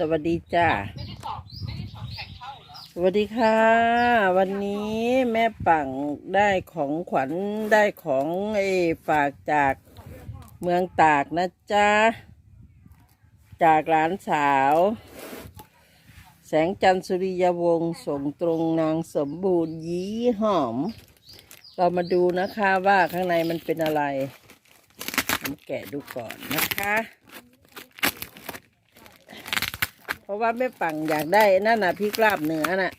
สวัสดีจ้าสวัสดีค่ะ วันนี้แม่ปังได้ของขวัญได้ของไอ้ฝากจากเมืองตากนะจ๊ะ จากหลานสาว แสงจันทร์สุริยวงศ์ส่งตรงนางสมบูรณ์ยี้หอม เรามาดูนะคะว่าข้างในมันเป็นอะไรผมแกะดูก่อนนะคะ เพราะว่าแม่ปังอยากได้นั่นน่ะพริกลาบเหนือน่ะ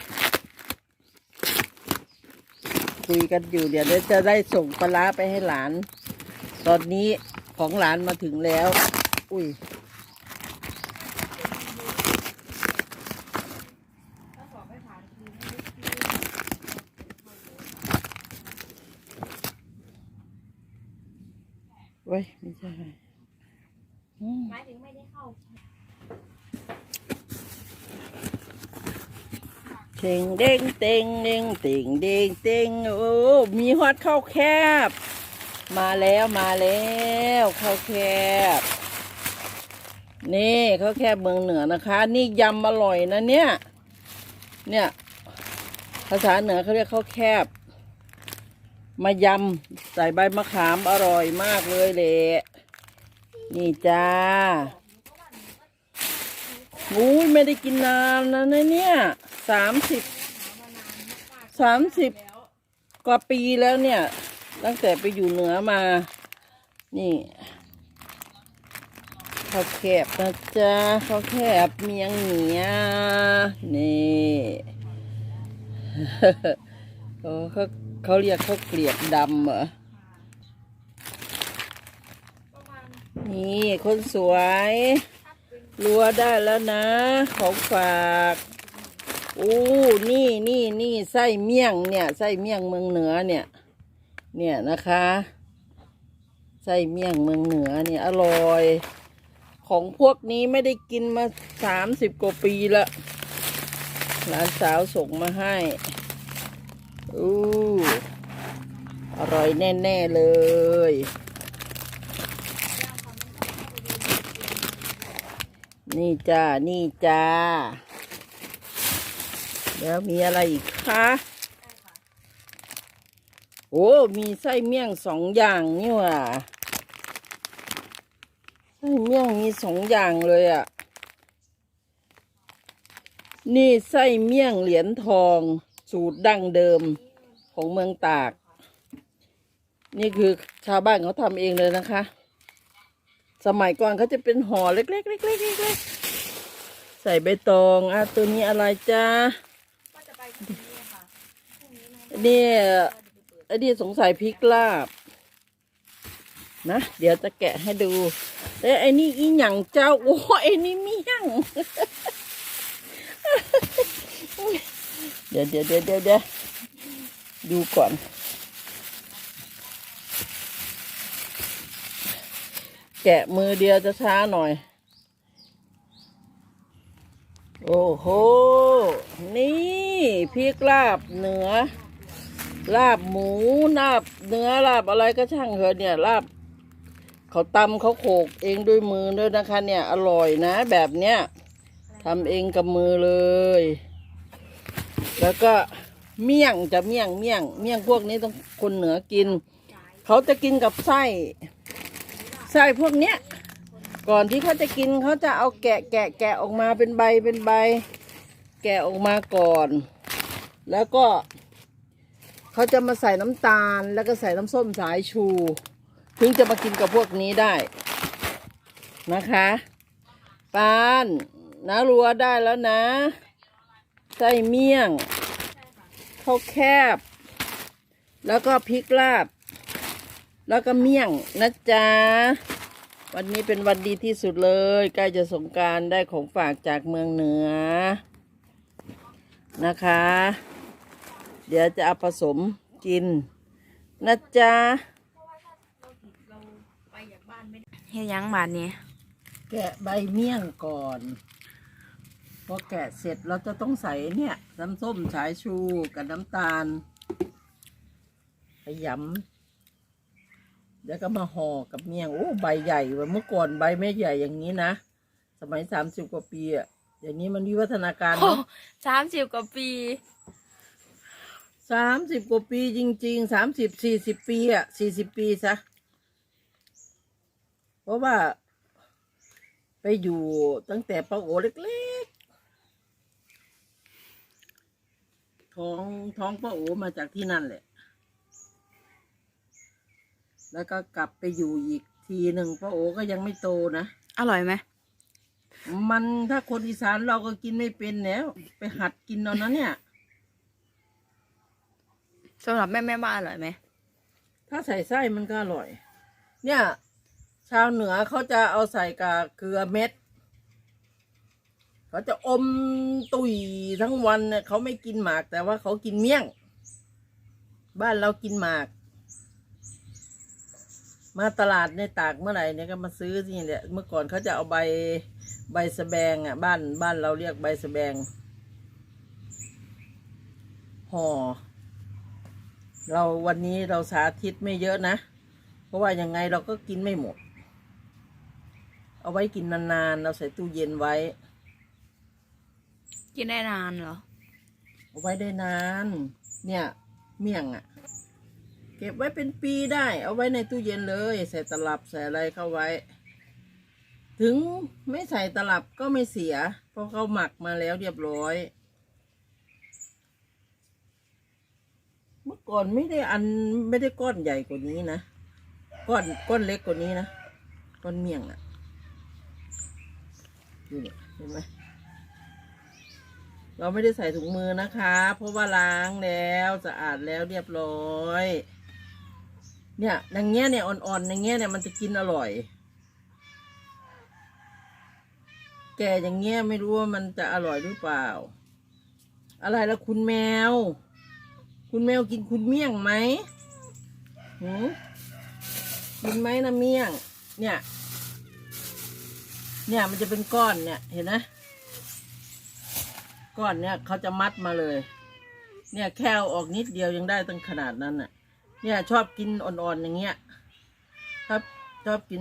คุยกันอยู่เดี๋ยวจะได้ส่งปลาร้าไปให้หลาน ตอนนี้ของหลานมาถึงแล้ว อุ้ยเว้ยไม่ใช่อืมหมายถึงไม่ได้เข้า เต่งเด้งเต่งเด้งเต่งเด้งเต่งโอ้มีฮอตข้าวแคบ มาแล้วมาแล้วข้าวแคบ นี่ข้าวแคบเมืองเหนือนะคะ นี่ยำอร่อยนะเนี่ย เนี่ย ภาษาเหนือเขาเรียกข้าวแคบ มายำใส่ใบมะขามอร่อยมากเลยแหละนี่จ้าอุ้ยไม่ได้กินนานนะเนี่ย สามสิบสามสิบกว่าปีแล้วเนี่ย ตั้งแต่ไปอยู่เหนือมา นี่ข้าวแคบนะจ๊ะข้าวแคบเมียงเหนียนี่โอ้เขาเขาเรียกเขาเกลียบดำเหรอนี่คนสวยรัวได้แล้วนะ ของฝาก โอ้นี่นี่นี่ไส้เมี่ยงเนี่ยไส้เมี่ยงเมืองเหนือเนี่ย เนี่ยนะคะไส้เมี่ยงเมืองเหนือเนี่ยอร่อย ของพวกนี้ไม่ได้กินมาสามสิบกว่าปีละหลานสาวส่งมาให้อู้อร่อยแน่ ๆ เลย นี่จ้า นี่จ้า แล้วมีอะไรอีกคะโอ้มีไส้เมี่ยงสองอย่างนี่หว่าไส้เมี่ยงมีสองอย่างเลยอะ่ะ นี่ไส้เมี่ยงเหรียญทอง สูตรดั้งเดิมของเมืองตาก นี่คือชาวบ้านเขาทำเองเลยนะคะ สมัยก่อนเขาจะเป็นห่อเล็กๆเล็กๆเล็กๆใส่ใบตองอะตัวนี้อะไรจ้า ก็จะไปพรุ่งนี้ค่ะพรุ่งนี้นะเนี่ยไอ้นี่สงสัยพริกลาบ นะ เดี๋ยวจะแกะให้ดูเอ้ไอ้นี่อีหยังเจ้า โอ้ไอ้นี่มีหยังเดะเดี๋ยวเดี๋ยวเดี๋ยวเดี๋ยวดูก่อน แกะมือเดียวจะช้าหน่อย โอ้โห นี่ พริกลาบเหนือ ลาบหมูลาบเนื้อลาบอะไรก็ช่างเถอะเนี่ยลาบเขาตำเขาโขกเองด้วยมือด้วยนะคะ เนี่ย อร่อยนะ แบบเนี้ยทำเองกับมือเลย แล้วก็เมี่ยงจะเมี่ยงเมี่ยง เมี่ยงพวกนี้ต้องคนเหนือกิน เขาจะกินกับไส้ ไส้พวกเนี้ย ก่อนที่เขาจะกินเขาจะเอาแกะแกะแกะออกมาเป็นใบเป็นใบ แกะออกมาก่อน แล้วก็เขาจะมาใส่น้ำตาลแล้วก็ใส่น้ำส้มสายชู ถึงจะมากินกับพวกนี้ได้นะคะปานนะรัวได้แล้วนะไส้เมี่ยงข้าวแคบ แล้วก็พริกลาบ แล้วก็เมี่ยงนะจ๊ะวันนี้เป็นวันดีที่สุดเลยใกล้จะสงการได้ของฝากจากเมืองเหนือนะคะ เดี๋ยวจะเอาผสมกินนะจ๊ะเฮ็ดยังบาทนี้แกะใบเมี่ยงก่อนพอแกะเสร็จเราจะต้องใส่เนี่ยน้ำส้มสายชูกับน้ำตาลไปยำแล้วก็มาห่อกับเมี่ยงโอ้ใบใหญ่เว่ะเมื่อก่อนใบไม่ใหญ่อย่างนี้นะสมัยสามสิบกว่าปีอะเดี๋ยวนี้มันวิวัฒนาการโอ้เนาะสามสิบกว่าปี สามสิบกว่าปีจริงๆสามสิบสี่สิบปีอะสี่สิบปีซะเพราะว่า ไปอยู่ตั้งแต่ป้าโอเล็กๆท้องท้องป้าโอมาจากที่นั่นแหละ แล้วก็กลับไปอยู่อีกทีหนึ่งป้าโอก็ยังไม่โตนะ อร่อยไหมมันถ้าคนอีสานเราก็กินไม่เป็นแล้ว ไปหัดกินเอานะเนี่ย สำหรับแม่แม่บ้านอร่อยไหมถ้าใส่ไส้มันก็อร่อย เนี่ย ชาวเหนือเขาจะเอาใส่กับเกลือเม็ดเขาจะอมตุยทั้งวันเนี่ยเขาไม่กินหมาก แต่ว่าเขากินเมี่ยง บ้านเรากินหมาก มาตลาดในตากเมื่อไหร่เนี่ยก็มาซื้อที่เนี่ยเมื่อก่อนเขาจะเอาใบใบสะแบงอะ บ้านบ้านเราเรียกใบสะแบงห่อ เราวันนี้เราสาธิตไม่เยอะนะ เพราะว่ายังไงเราก็กินไม่หมด เอาไว้กินนานๆ เราใส่ตู้เย็นไว้ กินได้นานเหรอ เอาไว้ได้นาน เนี่ย เมี่ยงอะ่ะ เก็บไว้เป็นปีได้ เอาไว้ในตู้เย็นเลย ใส่ตลับใส่อะไรเข้าไว้ ถึงไม่ใส่ตลับก็ไม่เสีย เพราะเขาหมักมาแล้วเรียบร้อย เมื่อ ก่อนไม่ได้อันไม่ได้ก้อนใหญ่กว่านี้นะก้อนก้อนเล็กกว่านี้นะก้อนเมี่ยงอะ่ะดูเนี่ยเห็นไหมเราไม่ได้ใส่ถุงมือนะคะ เพราะว่าล้างแล้วสะอาดแล้วเรียบร้อย เนี่ยอย่างเงี้ยเนี่ยอ่อนๆอย่างเงี้ยเนี่ยมันจะกินอร่อย แก่อย่างเงี้ยไม่รู้ว่ามันจะอร่อยหรือเปล่า อะไรล้วคุณแมว คุณแมวกินคุณเมี่ยงไหมหืมกินไหมนะเมี่ยง เนี่ย เนี่ยมันจะเป็นก้อนเนี่ยเห็นไหมก้อนเนี่ยเขาจะมัดมาเลย เนี่ยแค่อออกนิดเดียวยังได้ตั้งขนาดนั้นน่ะ เนี่ยชอบกินอ่อนๆอย่างเงี้ยครับชอบกิน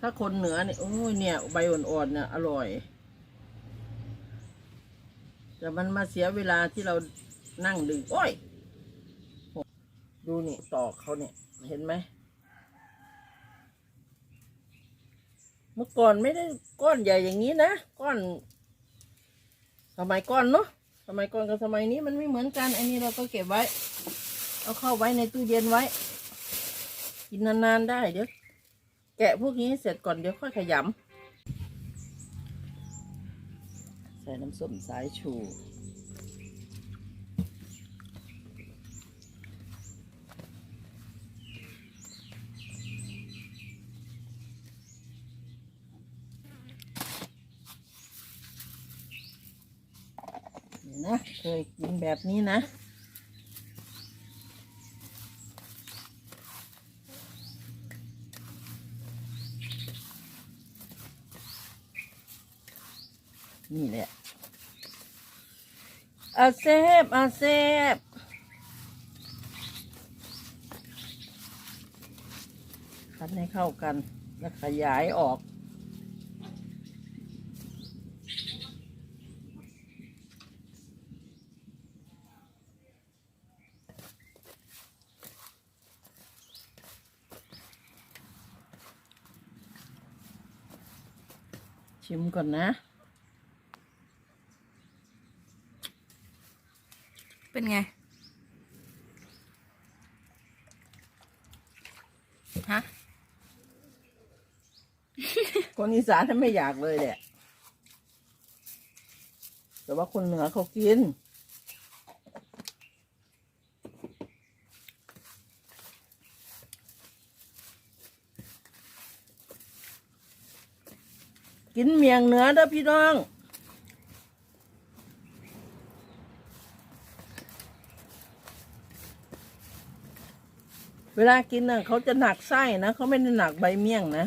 ถ้าคนเหนือเนี่ยโอ้ยเนี่ยใบอ่อนๆเนี่ยอร่อย แต่มันมาเสียเวลาที่เรานั่งดึงโอ้ย ดูนี่ตอกเขาเนี่ย เห็นไหม เมื่อก่อนไม่ได้ก้อนใหญ่อย่างนี้นะ ก้อนสมัยก่อนเนาะสมัยก่อนกับสมัยนี้มันไม่เหมือนกัน อันนี้เราก็เก็บไว้ เอาเข้าไว้ในตู้เย็นไว้ กินนานๆได้เดี๋ยวแกะพวกนี้เสร็จก่อนเดี๋ยวค่อยขยำ ใส่น้ำส้มสายชูนะเคยกินแบบนี้นะ นี่แหละ อาเซฟอาเซฟคัดให้เข้ากัน แล้วขยายออก ชิมก่อนนะ เป็นไง ฮะ คนอีสานท่านไม่อยากเลยแหละแต่ว่าคนเหนือเขากิน กินเมียงเหนือเด้อพี่น้อง เวลากินน่ะเขาจะหนักไส้นะเขาไม่ได้หนักใบเมี่ยงนะ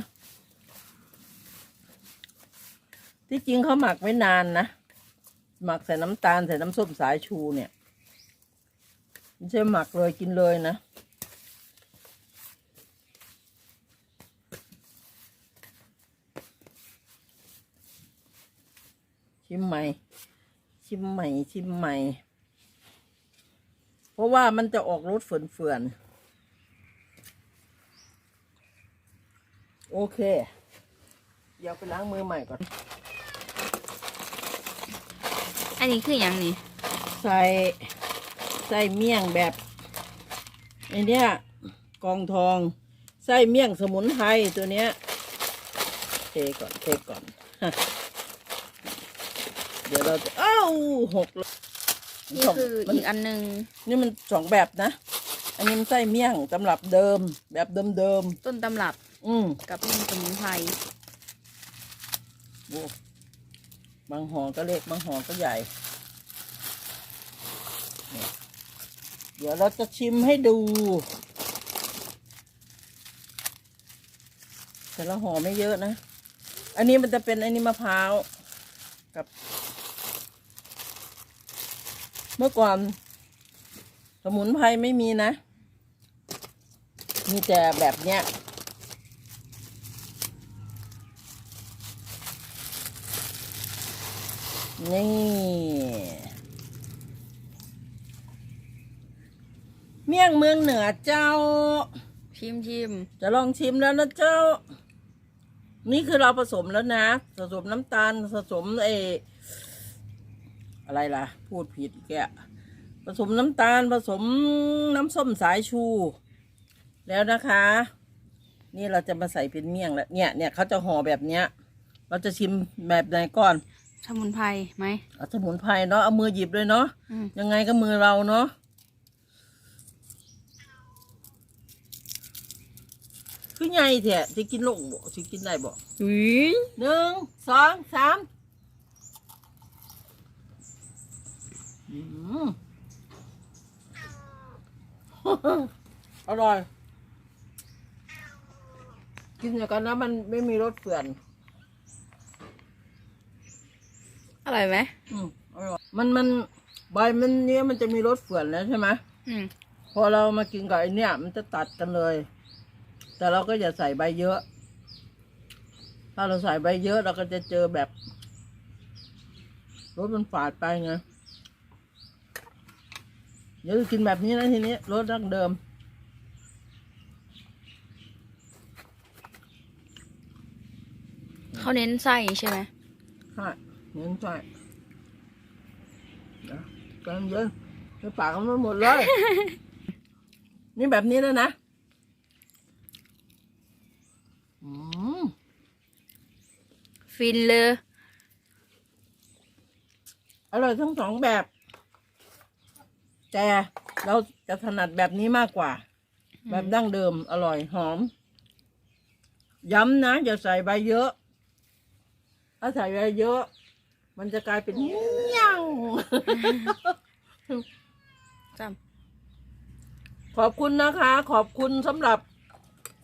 ที่จริงเขาหมักไว้นานนะหมักใส่น้ำตาลใส่น้ำส้มสายชูเนี่ยไม่ใช่หมักเลยกินเลยนะชิมใหม่ ชิมใหม่ ชิมใหม่ เพราะว่ามันจะออกรสเฟื่อนๆ โอเค เดี๋ยวไปล้างมือใหม่ก่อน อันนี้คืออย่างนี้ใส่ใส่เมี่ยงแบบไอเนี้ยกองทองใส่เมี่ยงสมุนไพรตัวเนี้ยเทก่อนเทก่อนฮะเดี๋ยวเราจะเอ้าหกเลยนี่คือมันอีกอันหนึ่งนี่มันสองแบบนะ อันนี้มันใส่เมี่ยงตำรับเดิม แบบเดิมเดิมต้นตำรับๆ อืมกับนี่สมุนไพรโอ้บางห่อก็เล็กบางห่อก็ใหญ่เนี่ยเดี๋ยวเราจะชิมให้ดู แต่ละห่อไม่เยอะนะ อันนี้มันจะเป็นอันนี้มะพร้าวกับ เมื่อก่อน สมุนไพรไม่มีนะ มีแต่แบบเนี้ย นี่ เมี่ยงเมืองเหนือเจ้า ชิมชิมจะลองชิมแล้วนะเจ้า นี่คือเราผสมแล้วนะ ผสมน้ำตาลผสมเอออะไรล่ะ พูดผิดอีกแกะผสมน้ำตาลผสมน้ำส้มสายชู แล้วนะคะ นี่เราจะมาใส่เป็นเมี่ยงแล้วเนี่ยเนี่ยเขาจะห่อแบบเนี้ย เราจะชิมแบบไหนก่อน สมุนไพรไหม เอาสมุนไพรเนาะเอามือหยิบเลยเนาะอืม ยังไงก็มือเราเนาะคือไงแท้สิกินลงบ่สิกินได้บ่อุ้ยหนึ่งสองสามอืม อร่อย กินอย่างกันนะมันไม่มีรสเฟื่อน อ ร่อยไหมอืมอร่อยมันมันใบมันเนี้ยมันจะมีรสเฟื่อนแล้วใช่ไหมอืมพอเรามากินกับไอเนี้ยมันจะตัดกันเลย แต่เราก็อย่าใส่ใบเยอะ ถ้าเราใส่ใบเยอะเราก็จะเจอแบบรสมันฝาดไปไงเดี๋ยวจะกินแบบนี้นะทีนี้รสดั้งเดิมเขาเน้นไส้ใช่ไหมใช่ เน้นใช่เดี๋ยวใจเย็นในปากมันหมดเลยนี่แบบนี้แล้วนะอืมฟินเลย อร่อยทั้งสองแบบ แต่เราจะถนัดแบบนี้มากกว่า แบบดั้งเดิม อร่อยหอม ย้ำนะอย่าใส่ใบเยอะ ถ้าใส่ใบเยอะ มันจะกลายเป็นเงี้ยงจขอบคุณนะคะ ขอบคุณสำหรับ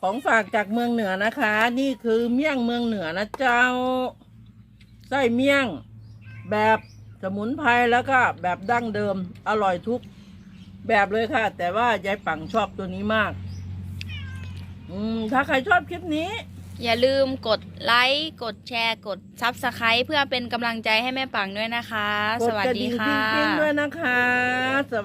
ของฝากจากเมืองเหนือนะคะ นี่คือเมี่ยงเมืองเหนือนะเจ้าไส้เมี่ยง แบบสมุนไพรแล้วก็แบบดั้งเดิมอร่อยทุกแบบเลยค่ะ แต่ว่ายายปังชอบตัวนี้มาก อืมถ้าใครชอบคลิปนี้ำ อย่าลืมกดไลค์ กดแชร์ กดซับสไครต์เพื่อเป็นกำลังใจให้แม่ปังด้วยนะคะ สวัสกระดีดิ่งค่ะปิ๊งๆด้วยนะคะสวัส